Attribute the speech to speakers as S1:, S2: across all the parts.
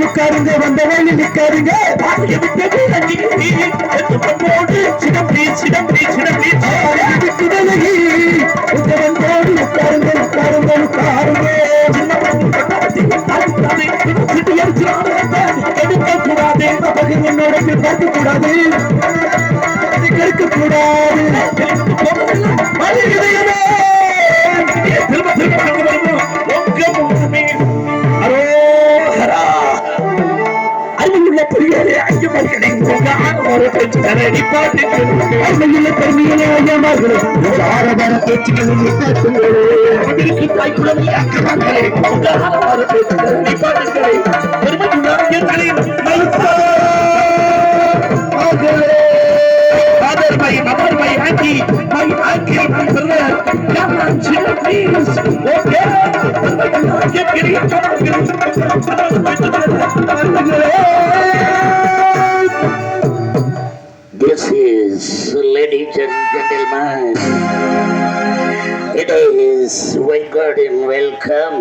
S1: உட்காருங்க வந்த வழி நிற்காருங்க என்னோட பார்க்க கூடாது கேட்க கூடாது இதயமே
S2: Father, my mother, my auntie, my uncle, my brother, come on, children, please. Okay? Get up, come on,
S3: This is, ladies and gentlemen, it is Garden welcome.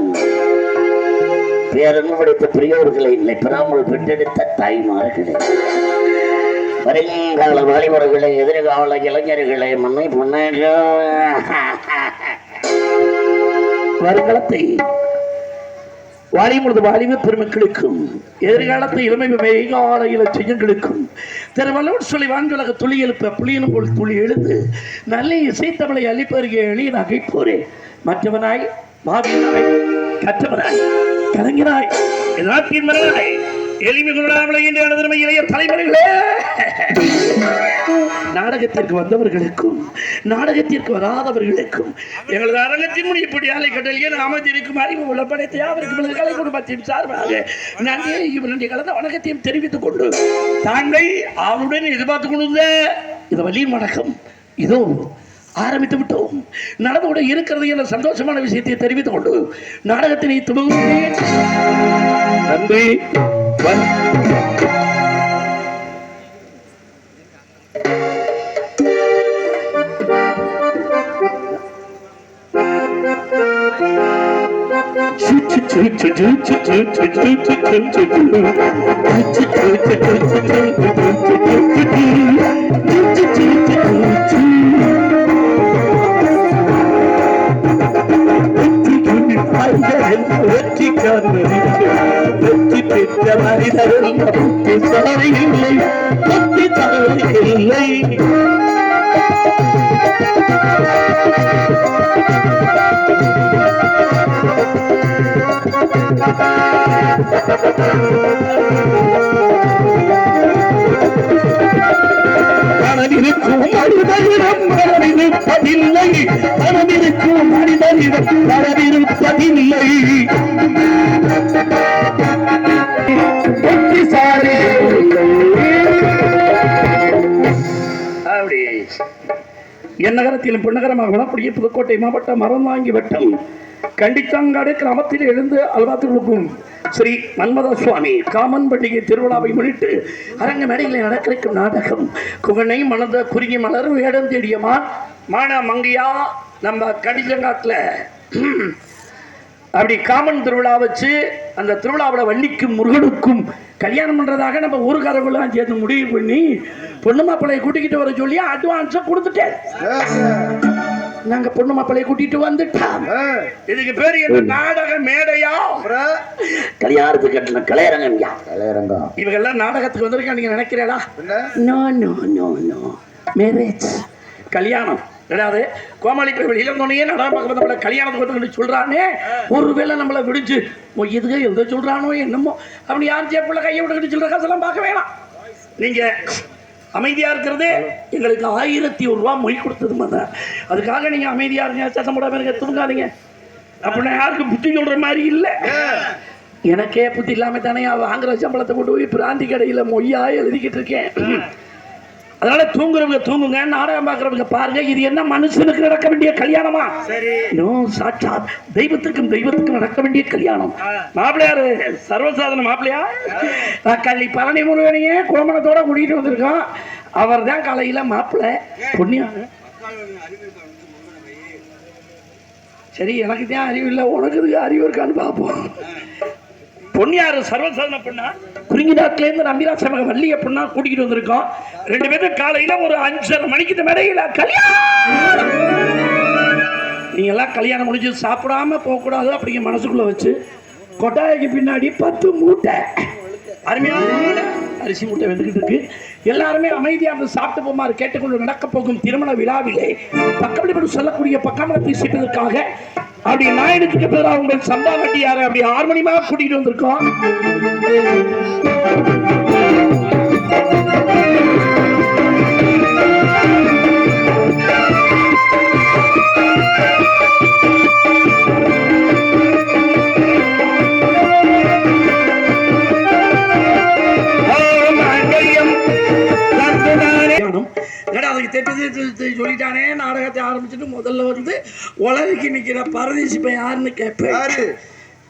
S3: பேரன்பு படைத்த பெரியோர்களை இல்லை பெறாமல் பெற்றெடுத்த தாய்மார்களே வருங்கால வாலிபர்களை எதிர்கால இளைஞர்களை மண்ணை முன்னாடி வருங்காலத்தை வாலிபுரது வாலிப பெருமக்களுக்கும் எதிர்காலத்தை இளமை மெய்கால இலட்சியங்களுக்கும் திருவள்ளுவர் சொல்லி வான்கலக துளி எழுப்ப புளியனும் போல் துளி எழுந்து நல்ல இசைத்தமிழை அளிப்பருகே எளிய நகைப்போரே மற்றவனாய் மாவீரனாய் கற்றவனாய் கலைஞராய் நாட்டின் மரனாய் எளிமை குணாமலை அனுதர்மை இளைய நாடகத்திற்கு வந்தவர்களுக்கும் நாடகத்திற்கு வராதவர்களுக்கும் எங்களது அரங்கத்தின் இப்படி ஆலை ஏன் அமைந்திருக்கும் அறிவு உள்ள படைத்த யாவருக்கும் கலை குடும்பத்தின் சார்பாக நன்றியை நன்றி கலந்த வணக்கத்தையும் தெரிவித்துக் கொண்டு தாங்கள் அவருடன் எதிர்பார்த்து கொண்டிருந்த இது வழியின் வணக்கம் இதோ ஆரம்பித்து விட்டோம். நடந்து கூட இருக்கிறது என்ற சந்தோஷமான விஷயத்தை தெரிவித்துக் கொண்டு நாடகத்தினை துவங்குகிறேன். நன்றி. வணக்கம்.
S1: வெற்றி பெற்ற மனிதர்கள் புத்தி சாலையில்லை புத்தி சாலையில்லை மனதிருக்கும் மனிதனிடம் மனதிருப்பதில்லை மனதிருக்கும் மனிதனிடம் மனதிருப்பதில்லை புத்திசாலி
S2: என் நகரத்திலும் புன்னகரமாக வளக்கூடிய புதுக்கோட்டை மாவட்டம் மரம்வாங்கி வட்டம் கண்டிச்சாங்காடு கிராமத்தில் எழுந்து அல்வாத்துக்கும் ஸ்ரீ மன்மத சுவாமி காமன் பண்டிகை திருவிழாவை முன்னிட்டு அரங்க மேடையில் நடக்கிருக்கும் நாடகம். குகனை மணந்த குறுகி மலர் வேடம் தேடியமா மான மங்கையா நம்ம கடிச்சங்காட்டில் அப்படி காமன் திருவிழா வச்சு அந்த திருவிழாவில் வள்ளிக்கும் முருகனுக்கும் கல்யாணம் பண்ணுறதாக நம்ம ஊருக்காரங்களாம் சேர்ந்து முடிவு பண்ணி பொண்ணு மாப்பிள்ளையை கூட்டிக்கிட்டு வர சொல்லி அட்வான்ஸை கொடுத்துட்டேன். நாங்க பொண்ணு மாப்பிள்ளையை கூட்டிட்டு வந்துட்டோம். இதுக்கு பேர் என்ன நாடக மேடையா?
S3: கல்யாணத்துக்கு கட்டின கலையரங்கம்யா. கலையரங்கம்
S2: இவங்கெல்லாம் நாடகத்துக்கு வந்திருக்கா நீங்க நினைக்கிறீங்களா? No no no no marriage கல்யாணம். ரெண்டாவது கோமாளி போய் வெளியில நடனம் பார்க்க நம்மள கல்யாணத்துக்கு வந்து சொல்றானே. ஒருவேளை நம்மளை விடிஞ்சு ஓ இதுக்கு எந்த சொல்றானோ என்னமோ. அப்படி யார் சேப்புள்ள கையை விட்டுக்கிட்டு சொல்ற காசெல்லாம் பார்க்க வேணாம். நீங்க அமைதியா இருக்கிறது எங்களுக்கு ஆயிரத்தி ஒரு ரூபா மொய் கொடுத்தது மதம் அதுக்காக நீங்க அமைதியா இருங்க சத்தம் போடாம இருங்க தூங்காதீங்க. அப்படின்னா யாருக்கும் புத்தி சொல்ற மாதிரி இல்லை. எனக்கே புத்தி இல்லாம தானே வாங்குற சம்பளத்தை கொண்டு போய் பிராந்தி கடையில மொய்யா எழுதிக்கிட்டு இருக்கேன். அதனால தூங்குறவங்க தூங்குங்க நாடகம் பார்க்கறவங்க பாருங்க இது என்ன மனுஷனுக்கு நடக்க வேண்டிய கல்யாணமா?
S4: சரி.
S2: நோ சாட்சாத் தெய்வத்துக்கும் தெய்வத்துக்கும் நடக்க வேண்டிய கல்யாணம். மாப்பிள்ளையாரு சர்வசாதன மாப்பிள்ளையா? நான் கள்ளி பழனி முருகனையே கோமணத்தோட கூட்டிட்டு வந்திருக்கோம். அவர் தான் காலையில மாப்பிள்ளை பொன்னியா சரி எனக்கு தான் அறிவு இல்லை? உனக்கு அறிவு இருக்கான்னு பார்ப்போம். பொன்னியாறு சர்வசாதன பொண்ணா? குறிஞ்சிநாட்டுல இருந்து சமக வள்ளி பொண்ணா கூட்டிக்கிட்டு வந்திருக்கோம். ரெண்டு பேரும் காலையில் ஒரு அஞ்சரை மணிக்கு இந்த மேடையில் கல்யாணம். நீங்க எல்லாம் கல்யாணம் முடிஞ்சு சாப்பிடாம போகக்கூடாது அப்படிங்க மனசுக்குள்ளே வச்சு கொட்டாய்க்கு பின்னாடி பத்து மூட்டை. அருமையான அரிசி மூட்டை வந்துக்கிட்டு இருக்கு. எல்லாருமே அமைதியாக இருந்து சாப்பிட்டு போமாறு கேட்டுக்கொண்டு நடக்க போகும் திருமண விழாவிலே பக்கமளிப்படு சொல்லக்கூடிய பக்கமளத்தை செய்வதற்காக அப்படி நாயுடுக்கு பேரா உங்கள் சம்பா வண்டியார அப்படி ஆறு மணி கூட்டிட்டு வந்திருக்கோம். தெட்டு சொல்லிட்டானே நாடகத்தை ஆரம்பிச்சுட்டு முதல்ல வந்து உலகிக்கு நிக்கிற பரதேசி பையன் யாருன்னு கேட்பேன்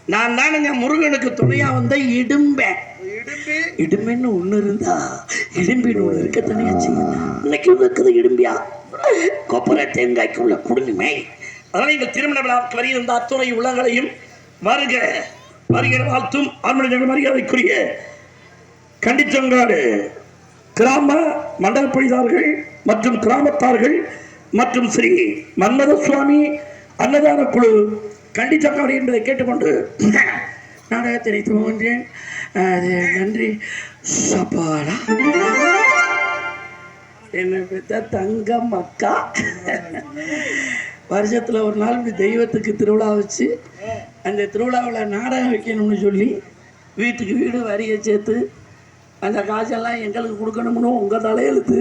S2: நான் தானுங்க முருகனுக்கு துணையா வந்த இடும்பேன்.
S5: இடும்பி?
S2: இடும்பைன்னு ஒண்ணு இருந்தா இடும்பின்னு ஒண்ணு இருக்க தனியா செய்யும் இன்னைக்கு இருக்குது இடும்பியா? கொப்பரை தேங்காய்க்கு உள்ள குடும்பமே அதனால எங்கள் திருமண விழாவுக்கு வருகின்ற அத்துணை உள்ளங்களையும் வருக வருகிற வாழ்த்தும் அருமணி மரியாதைக்குரிய கண்டிச்சங்காடு. கிராம மண்டல பணிதார்கள் மற்றும் கிராமத்தார்கள் மற்றும் ஸ்ரீ மன்மத சுவாமி அன்னதான குழு கண்டிச்சங்காடு என்பதை கேட்டுக்கொண்டு நாடகத்தினை துவங்கின்றேன் அது நன்றி. சபாலா. என்னை பெற்ற தங்கம் அக்கா? வருஷத்தில் ஒரு நாள் இப்படி தெய்வத்துக்கு திருவிழா வச்சு அந்த திருவிழாவில் நாடகம் வைக்கணும்னு சொல்லி வீட்டுக்கு வீடு வரியை சேர்த்து அந்த காசெல்லாம் எங்களுக்கு கொடுக்கணும்னு உங்கள் தலையெழுத்து.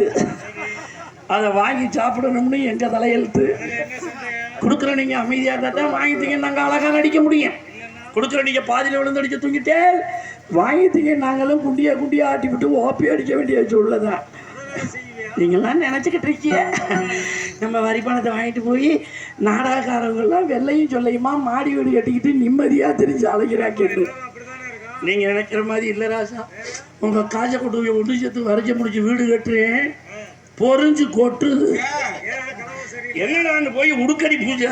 S2: அதை வாங்கி சாப்பிடணும்னு எங்கள் தலையெழுத்து. கொடுக்குற நீங்கள் அமைதியாக இருந்தால் தான் வாங்கிட்டீங்க நாங்கள் அழகாக நடிக்க முடியும். கொடுக்குற நீங்கள் பாதியில் விழுந்து அடிக்க தூங்கிட்டே வாங்கிட்டீங்க நாங்களும் குண்டியை குண்டியை ஆட்டி விட்டு ஓப்பி அடிக்க வேண்டிய சொல்லதான் நீங்களாம் நினச்சிக்கிட்டு இருக்கீங்க. நம்ம வரி பணத்தை வாங்கிட்டு போய் நாடகக்காரவங்கெல்லாம் வெள்ளையும் சொல்லையுமா மாடி வீடு கட்டிக்கிட்டு நிம்மதியாக தெரிஞ்சு அழைக்கிறாங்க நீங்க நினைக்கிற மாதிரி இல்ல ராசா உங்க காசை கொண்டு ஒன்று சேர்த்து வரைஞ்ச முடிச்சு வீடு கட்டுறேன். பொறிஞ்சு கொட்டுது. என்னடான்னு போய் உடுக்கடி பூஜை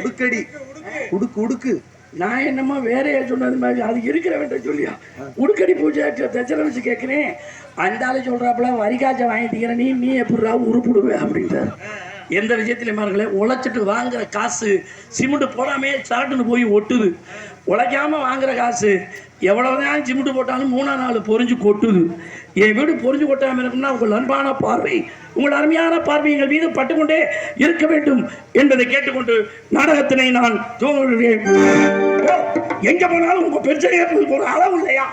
S5: உடுக்கடி. உடுக்கு உடுக்கு.
S2: நான் என்னமோ வேறையா சொன்னது மாதிரி அது இருக்கிற வேண்டாம் சொல்லியா? உடுக்கடி பூஜை தச்சனை வச்சு கேட்குறேன். அந்த ஆளு சொல்றாப்புல வரிகாய்ச்ச வாங்கிட்டீங்கிற நீ நீ எப்படிடா உருப்பிடுவே? அப்படின்ட்டார். எந்த விஷயத்துலையும் பாருங்களேன் உழைச்சிட்டு வாங்குற காசு சிமெண்ட் போடாமே சரட்டுன்னு போய் ஒட்டுது. உழைக்காம வாங்குற காசு எவ்வளோ எவ்வளவுதான் சிமெண்ட் போட்டாலும் மூணா நாள் பொறிஞ்சு கொட்டுது. என் வீடு பொறிஞ்சு கொட்டாமல் இருக்கும்னா உங்கள் அன்பான பார்வை உங்கள் அருமையான பார்வை எங்கள் மீது பட்டுக்கொண்டே இருக்க வேண்டும் என்பதை கேட்டுக்கொண்டு நாடகத்தினை நான் துவங்குகிறேன். ஓ, எங்க போனாலும் உங்க பிரச்சனையே ஒரு அளவு இல்லையா?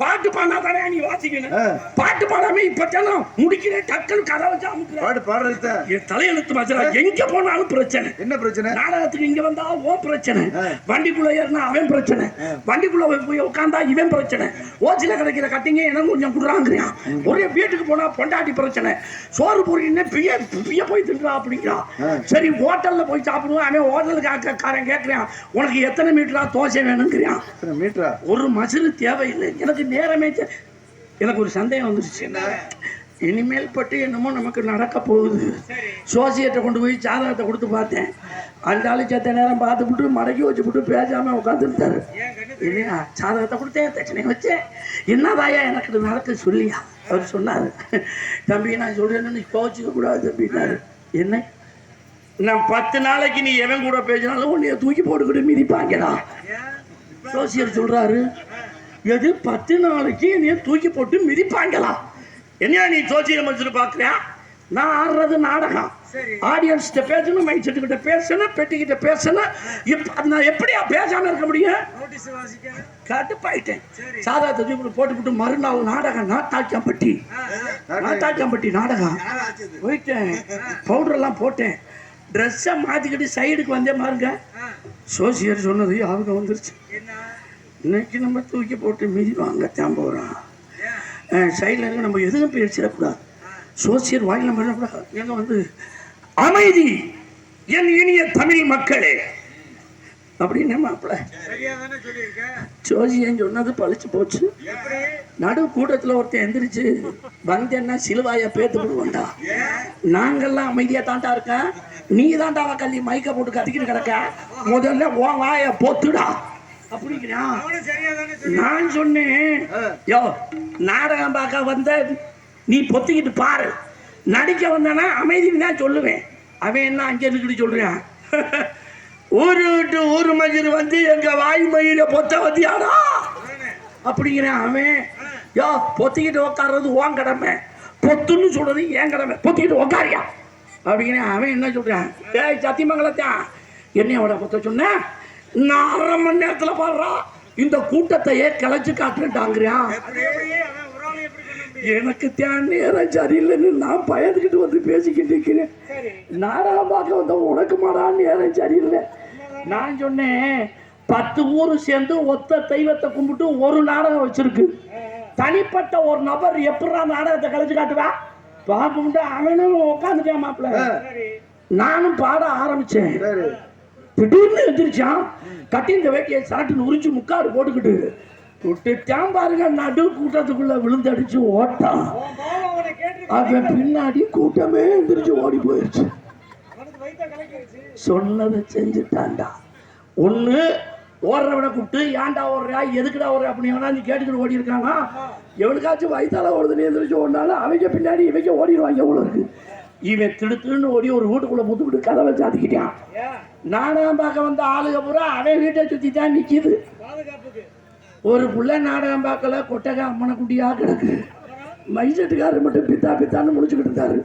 S2: பாட்டு பாடினா தானே நீ வாசிக்கணும். பாட்டு பாடாம இப்பத்தானே முடிக்கிறேன் டக்குன்னு கதை வச்சு அமுக்குறேன்
S5: பாடு பாடுறது
S2: என் தலையெழுத்து மச்சரா எங்க போனாலும் பிரச்சனை.
S5: என்ன பிரச்சனை?
S2: நாடகத்துக்கு இங்க வந்தா ஓ பிரச்சனை. வண்டிக்குள்ள ஏறினா அவன் பிரச்சனை. வண்டிக்குள்ள போய் உட்காந்தா இவன் பிரச்சனை. ஓச்சில கிடைக்கிற கட்டிங்க எனக்கு கொஞ்சம் குடுறாங்கிறான் ஒரே வீட்டுக்கு போனா பொண்டாட்டி பிரச்சனை. சோறு பொறின்னு பிய பிய போய் தின்றா அப்படிங்கிறான் சரி ஹோட்டல்ல போய் சாப்பிடுவோம். அவன் ஹோட்டலுக்கு காரன் கேட்கிறான் உனக்கு எத்தனை மீட்டரா தோசை வேணுங்கிறான்.
S5: மீட்டரா?
S2: ஒரு மசுறு தேவையில்லை. எனக்கு நேரமே எனக்கு ஒரு சந்தேகம் வந்துருச்சு. இனிமேல் பட்டு என்னமோ நமக்கு நடக்க போகுது. சோசியத்தை கொண்டு போய் ஜாதகத்தை கொடுத்து பார்த்தேன். அந்த ஆளு செத்த நேரம் பார்த்துப்புட்டு மடக்கி வச்சுப்புட்டு பேசாம உட்காந்துருந்தாரு இல்லையா ஜாதகத்தை கொடுத்தேன் தச்சனை வச்சேன். என்னதாயா எனக்கு நடக்க சொல்லியா? அவர் சொன்னார். தம்பி நான் சொல்றேன்னு நீ கோச்சிக்க கூடாது தம்பினாரு என்ன? நான் பத்து நாளைக்கு நீ எவன் கூட பேசினாலும் உன்னைய தூக்கி போட்டுக்கிட்டு மிதிப்பாங்கடா. ஜோசியர் சொல்றாரு எது பத்து நாளைக்கு என்னைய தூக்கி போட்டு மிதிப்பாங்களா என்ன நீ ஜோசியம் வச்சுட்டு பாக்குறியா நான் ஆடுறது நாடகம். ஆடியன்ஸ்கிட்ட பேசணும் மைண்ட் செட்டு கிட்ட பேசணும் பெட்டிக்கிட்ட பேசணும். இப்ப நான் எப்படியா பேசாம இருக்க முடியும்? கட்டுப்பாயிட்டேன் சாதா தூக்கி போட்டுக்கிட்டு மறுநாள் நாடகம் நாட்டாக்கியம்பட்டி நாட்டாக்கியம்பட்டி நாடகம். போயிட்டேன். பவுடர் எல்லாம் போட்டேன். ட்ரெஸ்ஸை மாற்றிக்கிட்டு சைடுக்கு வந்தே பாருங்க. சோசியர் சொன்னது அவங்க வந்துருச்சு. இன்னைக்கு நம்ம தூக்கி போட்டு மிதி வாங்கத்தான் போகிறோம் சைடில் இருக்க நம்ம எதுவும் பேசிடக்கூடாது. சோசியர் வாயில பண்ண எங்க வந்து அமைதி என் இனிய தமிழ் மக்களே. அப்படின்னு மாப்பிள்ள ஜோசியன் சொன்னது பழிச்சு போச்சு? நடு கூட்டத்துல ஒருத்தன் எந்திரிச்சு வந்தேன்னா சிலுவாய பேத்து விடுவோண்டா நாங்கெல்லாம் அமைதியா தாண்டா இருக்கேன் நீ தாண்டா கள்ளி மயக்க போட்டு கத்திக்கிட்டு கிடக்க. முதல்ல உன் வாய போத்துடா. அப்படிங்கிறான் நான் சொன்னேன் யோ நாடகம் பார்க்க வந்த நீ பொத்திக்கிட்டு பாரு. நடிக்க வந்தானா அமைதின்னு தான் சொல்லுவேன். அவன் என்ன அங்கே இருந்துக்கிட்டு சொல்றான் ஊரு விட்டு ஊரு மயிர் வந்து எங்க வாய் மயிர பொத்த வந்தியாடா? அப்படிங்கிறான் அவன். யோ பொத்திக்கிட்டு உட்கார்றது உன் கடமை. பொத்துன்னு சொல்றது என் கடமை. பொத்திக்கிட்டு உட்காரியா அப்படிங்கிறான். அவன் என்ன சொல்றான்? ஏய் சத்தியமங்கலத்தான் என்னையோட பொத்த சொன்ன? நான் அரை மணி நேரத்துல பாடுறா. இந்த கூட்டத்தையே கிளச்சு காட்டுட்டாங்கிறான் எனக்கு தேன் நேரம் சரியில்லைன்னு நான் பயந்துக்கிட்டு வந்து பேசிக்கிட்டு இருக்கிறேன். நாடகம் பார்க்க வந்த உனக்கு மாடா நேரம் சரியில்லை. நான் சொன்னேன் பத்து ஊர் சேர்ந்து ஒத்த தெய்வத்தை கும்பிட்டு ஒரு நாடகம் வச்சிருக்கு. தனிப்பட்ட ஒரு நபர் எப்படா நாடகத்தை கழிச்சு காட்டுவா? பார்க்கும்போது அவனும் உட்காந்துட்டான் மாப்பிள்ள. நானும் பாட ஆரம்பிச்சேன். திடீர்னு எந்திரிச்சான் கட்டி இந்த வேட்டியை சாட்டுன்னு உரிச்சு முக்காடு போட்டுக்கிட்டு விட்டுட்டான் பாருங்க நடு கூட்டத்துக்குள்ள விழுந்தடிச்சு ஓட்டான். அவன் பின்னாடி கூட்டமே எந்திரிச்சு ஓடி போயிடுச்சு சொன்னதை செஞ்சுட்டான்டா. ஒன்று ஓடுறவனை கூப்பிட்டு ஏன்டா ஓடுறா? எதுக்குடா ஓடுற? அப்படி நீ கேட்டுக்கிட்டு ஓடி இருக்காங்க எவனுக்காச்சும் வயிற்றால ஓடுதுன்னு எந்திரிச்சு ஓடினாலும் அவங்க பின்னாடி இவங்க ஓடிடுவாங்க எவ்வளோ இருக்கு. இவன் திடுத்துன்னு ஓடி ஒரு வீட்டுக்குள்ள முத்துக்கிட்டு கதவை சாத்திக்கிட்டான். நாடகம் பார்க்க வந்த ஆளுக பூரா அவன் வீட்டை சுத்தி தான் நிக்குது ஒரு புள்ள நாடகம் பார்க்கல கொட்டகை அம்மனை குட்டியா கிடக்கு. மைசெட்டுக்காரர் மட்டும் பித்தா பித்தான்னு முடிச்சுக்கிட்டு இருந்தாரு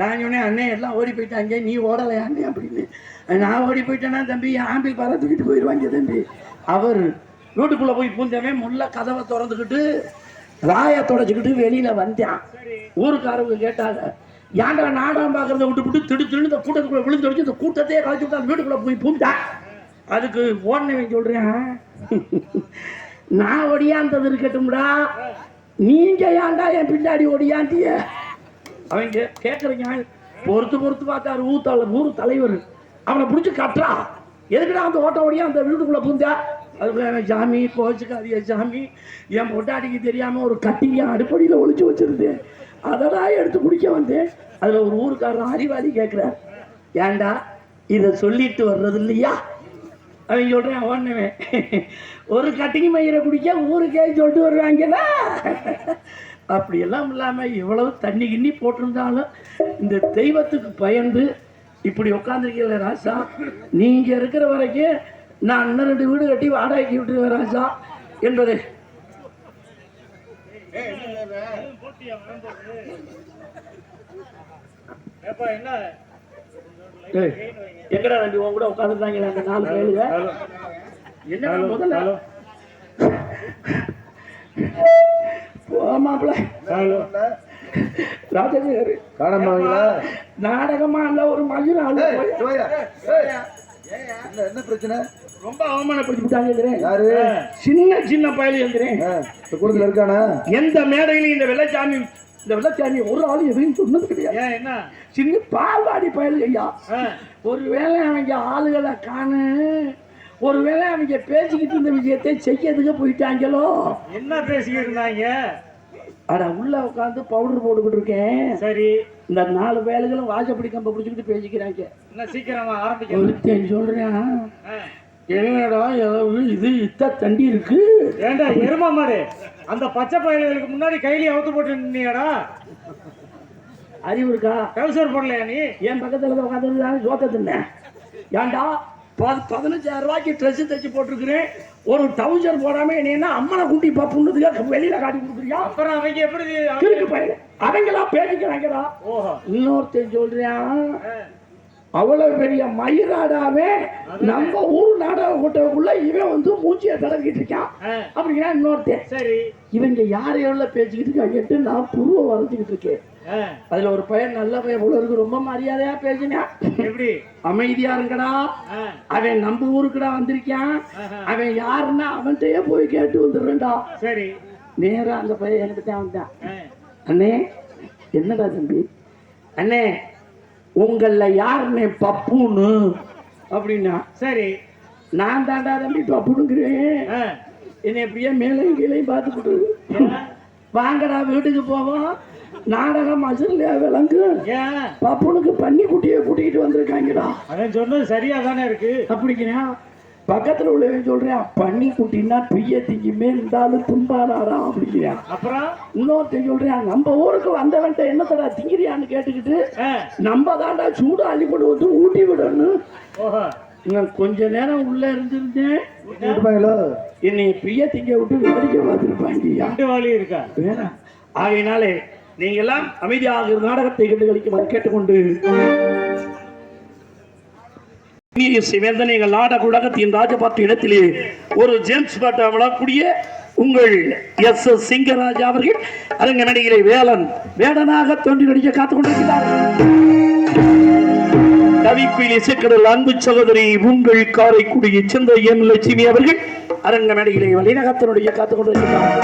S2: நான் சொன்னேன் அண்ணே எல்லாம் ஓடி போயிட்டாங்க நீ ஓடலையா அண்ணே அப்படின்னு. நான் ஓடி போயிட்டேன்னா தம்பி ஆம்பிள் பாறை தூக்கிட்டு போயிடுவாங்க தம்பி. அவர் வீட்டுக்குள்ள போய் பூந்தவன் முள்ள கதவை திறந்துக்கிட்டு வாயை தொடச்சிக்கிட்டு வெளியில வந்தான். ஊருக்காரவங்க கேட்டாங்க ஏன்டா நாடகம் பார்க்கறத விட்டு விட்டு திடு திடு இந்த கூட்டத்துக்குள்ள விழுந்து இந்த கூட்டத்தையே கழிச்சு விட்டு வீட்டுக்குள்ளே வீட்டுக்குள்ள போய் பூந்தா. அதுக்கு ஓடனவன் சொல்றேன் நான் ஒடியாந்தது இருக்கட்டும்டா. நீங்க ஏன்டா என் பின்னாடி ஒடியாந்திய? அவங்க கேட்குறீங்க பொறுத்து பொறுத்து பார்த்தாரு ஊத்தாள ஊர் தலைவர். அவனை பிடிச்சி கட்டுறா. எதுக்குடா அந்த ஓட்ட ஓடியா? அந்த வீட்டுக்குள்ள பூந்தா. அதுக்குள்ள அவன் சாமி போச்சுக்காதிய சாமி என் பொட்டாட்டிக்கு தெரியாம ஒரு கட்டிங்க அடுப்படியில் ஒழிச்சு வச்சிருந்தேன். அதடா எடுத்து குடிக்க வந்தேன். அதுல ஒரு ஊருக்காரன் அறிவாளி கேட்குறார் ஏன்டா இதை சொல்லிட்டு வர்றது இல்லையா? அவன் சொல்றேன் ஓடுனவன் ஒரு கட்டிங் மயிரை குடிக்க ஊருக்கே சொல்லிட்டு வருவாங்கடா. அப்படியெல்லாம் இல்லாமல் இவ்வளவு தண்ணி கிண்ணி போட்டிருந்தாலும் இந்த தெய்வத்துக்கு பயந்து இப்படி உட்காந்துருக்கீங்கள ராசா நீங்கள் இருக்கிற வரைக்கும் நான் இன்னும் ரெண்டு வீடு கட்டி வாடகைக்கு விட்டுருவேன் ராசா என்பது எங்கடா ரெண்டு உன் கூட உட்காந்துருந்தாங்க அந்த நாலு பேருங்க என்ன முதல்ல? மாப்பிள்ள ராஜசேகர்.
S5: காணாமங்களா
S2: நாடகமா இல்ல ஒரு மயூர்? ஆளு போய்.
S5: என்ன என்ன பிரச்சனை?
S2: ரொம்ப அவமானப்படுத்தி விட்டாங்க
S5: யாரு?
S2: சின்ன சின்ன பயல் எழுதுறேன்
S5: கூட்டத்துல இருக்கானா?
S2: எந்த மேடையிலும் இந்த வெள்ளச்சாமி இந்த வெள்ளச்சாமி ஒரு ஆள் எதுவும் சொன்னது கிடையாது.
S4: ஏன் என்ன?
S2: சின்ன பால்வாடி பயல் ஐயா. ஒருவேளை அவங்க ஆளுகளை காணு. ஒருவேளை அவங்க பேசிக்கிட்டு இருந்த விஷயத்தை செய்யறதுக்கு போயிட்டாங்களோ?
S4: என்ன பேசிக்கிட்டு இருந்தாங்க?
S2: அட உள்ள உட்காந்து பவுடர் போட்டுக்கிட்டு இருக்கேன்.
S4: சரி.
S2: இந்த நாலு வேலைகளும் வாசப்படி கம்ப பிடிச்சிக்கிட்டு பேசிக்கிறாங்க.
S4: என்ன சீக்கிரமா
S2: ஒருத்தன் சொல்றேன். என்னடா ஏதோ இது இத்த தண்டி இருக்கு?
S4: ஏண்டா எருமா மாடு? அந்த பச்சை பயல்களுக்கு முன்னாடி கையில அவுத்து போட்டு நின்னியாடா
S2: அறிவு இருக்கா
S4: கவுசர் போடலையா நீ?
S2: என் பக்கத்துல உட்காந்து ஜோத்த தின்னேன் ஏன்டா ப- பதினஞ்சாயிரம் ரூபாய்க்கு ட்ரெஸ் தைச்சு போட்டிருக்கிறேன். ஒரு டவுசர் போடாம என்ன அம்மனை கூட்டி பாப்புன்றதுக்காக வெளியில காட்டி கொடுக்குறியா?
S4: அப்புறம் அவங்க எப்படி
S2: கிறுக்கு பையன் அவங்களா பேசிக்கிறாங்கடா.
S4: ஓஹோ.
S2: இன்னொருத்தன் சொல்றான்
S4: ஆ,
S2: அவ்வளவு பெரிய மயிராடாவே நம்ம ஊர் நாடக கூட்டத்துக்குள்ள இவன் வந்து மூச்சியை தடவிக்கிட்டு இருக்கான்.
S4: ஆ,
S2: அப்படின்னா இன்னொருத்தன்.
S4: சரி.
S2: இவங்க யார் எவ்வளவு பேசிக்கிட்டு இருக்காங்கன்ட்டு நான் புருவ வரைஞ்சிக்கிட்டு இருக்கேன். அதுல ஒரு பையன் நல்ல பையன் போல இருக்கு ரொம்ப மரியாதையா பேசினான்
S4: எப்படி?
S2: அமைதியா இருங்கடா.
S4: ஆ,
S2: அவன் நம்ம ஊருக்குடா வந்திருக்கான். அவன் யாருன்னா அவன்கிட்டயே போய் கேட்டு வந்துடுறேன்டா.
S4: சரி.
S2: நேரா அந்த பையன் என்கிட்ட தான் வந்தான். அண்ணே என்னடா தம்பி? அண்ணே உங்களில் யாருண்ணே பப்புன்னு? அப்படின்னா
S4: சரி
S2: நான் தாண்டா தம்பி பப்புனுங்கிறேன். என்னை எப்படியே மேலையும் கீழையும் பார்த்துக்கிட்டு. வாங்கடா வீட்டுக்கு போவோம். நாடகம் அசல்லையா விளங்கு.
S4: ஏன்?
S2: பப்புனுக்கு பன்னி குட்டியை கூட்டிகிட்டு வந்திருக்காங்கடா.
S4: அவன் சொன்னது சரியா தானே இருக்கு.
S2: அப்படிங்கிறா பக்கத்தில் உள்ளவன் சொல்றேன் பன்னி குட்டின்னா பிய திங்குமே இருந்தாலும் தும்பானாரா அப்படிங்கிறான்.
S4: அப்புறம்?
S2: இன்னொருத்தன் சொல்றேன் நம்ம ஊருக்கு வந்தவன்ட்ட என்னத்தடா திங்கிறியான்னு கேட்டுக்கிட்டு. நம்ம தாண்டா சூடு அள்ளி கொண்டு வந்து ஊட்டி விடணும்
S4: ஓஹோ.
S2: நான் கொஞ்ச நேரம் உள்ள இருந்திருந்தேன். என்னை பிய திங்க விட்டு வேடிக்கை
S4: வாலி இருக்கா?
S2: வேற. ஆகையினாலே நீங்க எல்லாம் அமைதியாக நாடகத்தை கண்டு கழிக்குமாறு கேட்டுக்கொண்டு சிவேந்தன் எங்கள் நாடக உலகத்தின் ராஜபாட்டு இடத்திலே ஒரு ஜேம்ஸ் பாட்டை விழக்கூடிய உங்கள் எஸ் எஸ் சிங்கராஜா அவர்கள் அரங்க நடிகரை வேலன் வேடனாக தோன்றி நடிக்க காத்துக் கொண்டிருக்கிறார். கவிப்பில் இசைக்கடல் அன்பு சகோதரி உங்கள் காரைக்குடியை சேர்ந்த எம் லட்சுமி அவர்கள் அரங்க நடிகரை வழிநகத்தினுடைய காத்துக் கொண்டிருக்கிறார்.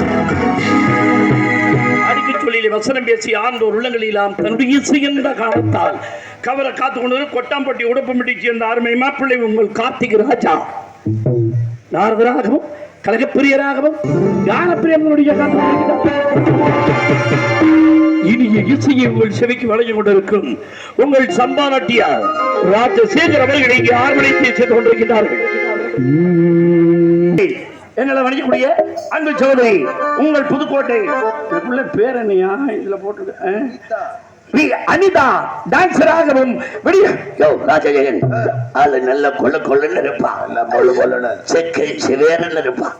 S2: அடிக்கு சொல்லிலே வசனம் பேசி ஆண்டோர் உள்ளங்களிலாம் தன்னுடைய இசை என்ற காலத்தால் கவரை காத்து கொண்டு கொட்டாம்பட்டி உடப்பம்பட்டி சேர்ந்த ஆர்மையுமா மாப்பிள்ளை உங்கள் கார்த்திக் ராஜா. நாரதராகவும் கழகப்பிரியராகவும் ஞானப்பிரியனுடைய இனிய இசையை உங்கள் செவிக்கு வழங்கி கொண்டிருக்கும் உங்கள் சம்பானட்டியார் ராஜசேகர் அவர்கள் இங்கே ஆர்வலைத்தை செய்து கொண்டிருக்கிறார்கள் எங்களை வணிகக்கூடிய அன்பு சோதரி உங்கள் புதுக்கோட்டை. இதுக்குள்ள பேர் என்னையா? இதுல போட்டு அனிதா டான்சராகவும் வெளிய
S1: யோ ராஜஜெகன் ஆளு நல்ல கொள்ள கொள்ளன்னு இருப்பான்
S5: பொழு பொழுன்னு.
S1: செக்கை சிவேரன்னு இருப்பான்?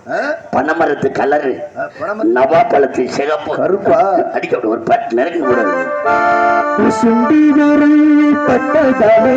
S1: பனைமரத்து கலரு.
S5: ஆ, பணம்
S1: நவா பழத்து சிகப்பு.
S5: கருப்பா?
S1: அடிக்க ஒரு பட்டு நெருங்கி கூடாது
S2: சுண்டி வரும் பட்டதலை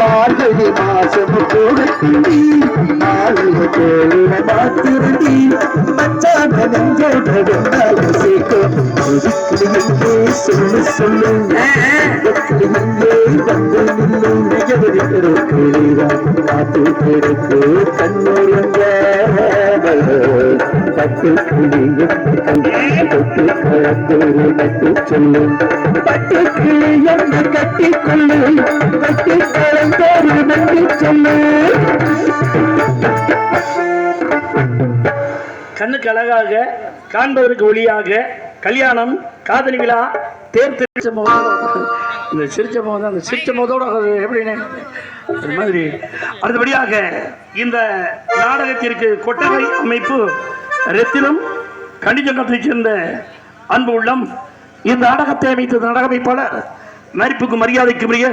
S1: மார்கழி மாசம் போகத்தி மாலைய தோழின மாத்திருந்தி மச்சான நெஞ்சோட சேர்க்கும் எங்கே சொல்லு சொல்லு எங்கே வந்து நில்லு நிஜவதி இருக்கிறீரா காத்து பெருக்கு கண்ணுறங்க பட்டு கிளிய தொட்டு கழத்தோடு நட்டு சொல்லு பட்டு கிளிய கட்டி கொள்ளு பட்டு சொல்லு
S2: கண்ணுக்கு அழகாக காண்பதற்கு ஒளியாக கல்யாணம் காதலி விழா தேர் திருச்ச இந்த சிரிச்ச முகம் அந்த சிரிச்ச முகத்தோட எப்படின்னு? அது மாதிரி. அடுத்தபடியாக இந்த நாடகத்திற்கு கொட்டகை அமைப்பு ரத்தினம் கணிஜங்கத்தைச் சேர்ந்த அன்பு உள்ளம். இந்த நாடகத்தை அமைத்த நாடக அமைப்பாளர் மதிப்புக்கு மரியாதைக்கு உரிய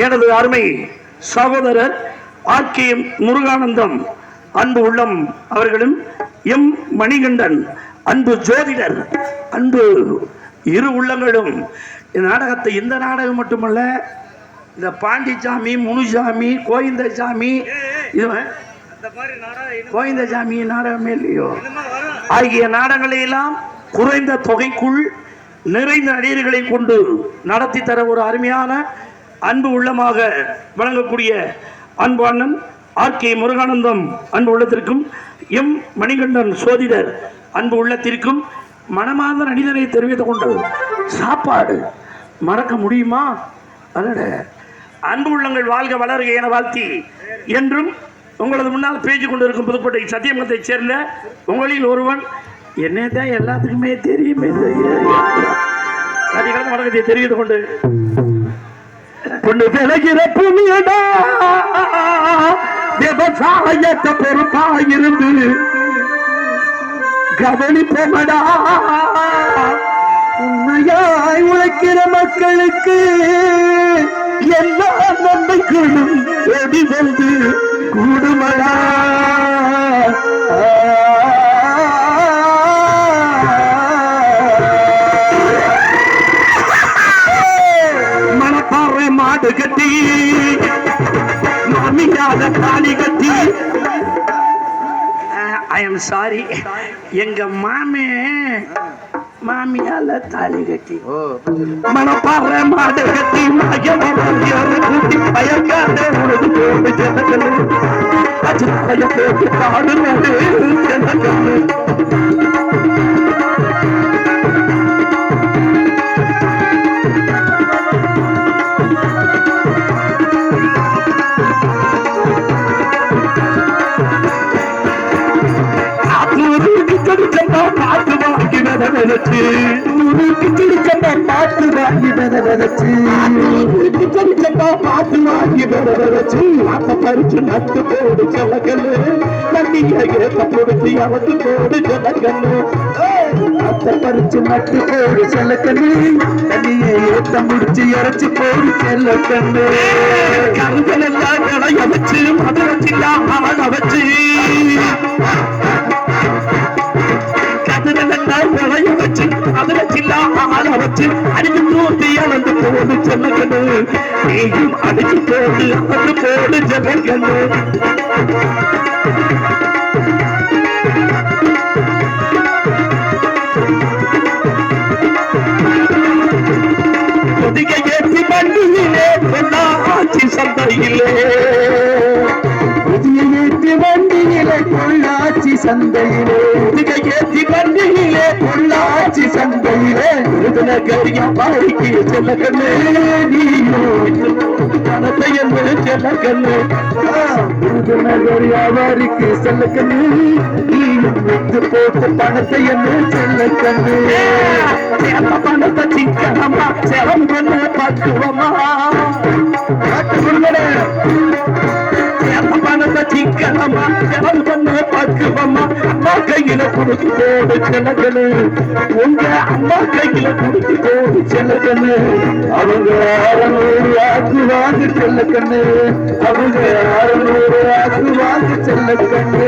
S2: எனது அருமை சகோதரர் ஆர் கே முருகானந்தம். அன்பு உள்ளம் அவர்களும் எம் மணிகண்டன். அன்பு ஜோதிடர் அன்பு இரு உள்ளங்களும். இந்த நாடகத்தை இந்த நாடகம் மட்டுமல்ல இந்த பாண்டிச்சாமி முனுசாமி கோவிந்தசாமி இது கோவிந்தசாமி நாடகமே இல்லையோ? ஆகிய நாடகங்களை எல்லாம் குறைந்த தொகைக்குள் நிறைந்த நடிகர்களை கொண்டு நடத்தி தர ஒரு அருமையான அன்பு உள்ளமாக வழங்கக்கூடிய அன்பு அண்ணன் ஆர் கே முருகானந்தம் அன்பு உள்ளத்திற்கும் எம் மணிகண்டன் சோதிடர் அன்பு உள்ளத்திற்கும் மனமார்ந்த நடிகரை தெரிவித்துக் கொண்டது. சாப்பாடு மறக்க முடியுமா? அதோட அன்பு உள்ளங்கள் வாழ்க வளர்க என வாழ்த்தி என்றும் உங்களது முன்னால் பேச்சு கொண்டிருக்கும் புதுக்கோட்டை சத்தியமங்கத்தைச் சேர்ந்த உங்களில் ஒருவன் என்னை தான் எல்லாத்துக்குமே தெரியுமே. அதிகாரம் வணக்கத்தை தெரிவித்துக் கொண்டு பொண்ணு விளைகிற பூமியடா விவசாயத்தை பொறுப்பாயிருந்து கவனிப்போமடா உண்மையாய் உழைக்கிற மக்களுக்கு எல்லா நன்மைகளும் எடி வந்து கூடுமடா மாடு கட்டி மாமியாத தாலி கட்டி. ஐ எம் சாரி எங்க மாமே மாமியால தாலி கட்டி.
S5: ஓ
S2: மனப்பாற மாடு கட்டி மயமரம் கூட்டி உனது ஜனங்கள். காடு நடு ஜனங்கள். நினைச்சு ஊருக்கு கொடுக்கமா பாட்டு வாங்கி நினைச்சு ஊருக்கு கொடுக்கமா பாட்டு வாங்கி நினைச்சு அப்ப பறிச்சு நட்டு போடு ஜலகல்லு தண்ணியை ஏத்த கொடுத்து அவத்து போடு ஜலகல்லு அத்தை பறிச்சு நட்டு போடு செல்லக்கண்ணு தண்ணியை ஏத்த முடிச்சு இறைச்சு போடு கருதல் எல்லாம் அவன வச்சு கதிரெல்லாம் விளைய வச்சு அதுல சில்லா ஆள வச்சு அடிச்சு தூத்தி அளந்து போடு செல்லக்கண்ணு. நீயும் அடிச்சு போடு அது போடு ஜெல்லக்கண்ணு கொதிக்க ஏற்றி மண்டியிலே ஆட்சி சந்தையிலே. கொதிய ஏற்றி வண்டியிலே பொள்ளாச்சி சந்தையிலே. கொதிக்க ஏற்றி வண்டியிலே பொள்ளாச்சி சந்தையிலே. விருதுல கரியா பாடிக்கு செல்ல கண்ணு. நீயோ பணத்தை என்று செல்ல கண்ணு. விருதுல கரியா பாடிக்கு செல்ல கண்ணு. நீயும் விட்டு போட்டு பணத்தை என்று செல்ல கண்ணு. பணத்தை சிக்கனமா செலம் பண்ண பக்குவமா? காட்டு முருகனே சேர்ந்த பணத்தை சிக்கனமா செலம் பண்ண பக்குவமா அம்மா கையில கொடுத்து போடு செலகனு உங்க அம்மா கையில கொடுத்து போடு செலகனு அவங்க அறநூறு ஆக்கு வாங்க செல்லக்கண்ணு. அவங்க அறநூறு ஆக்கு வாங்க செல்லக்கண்ணு.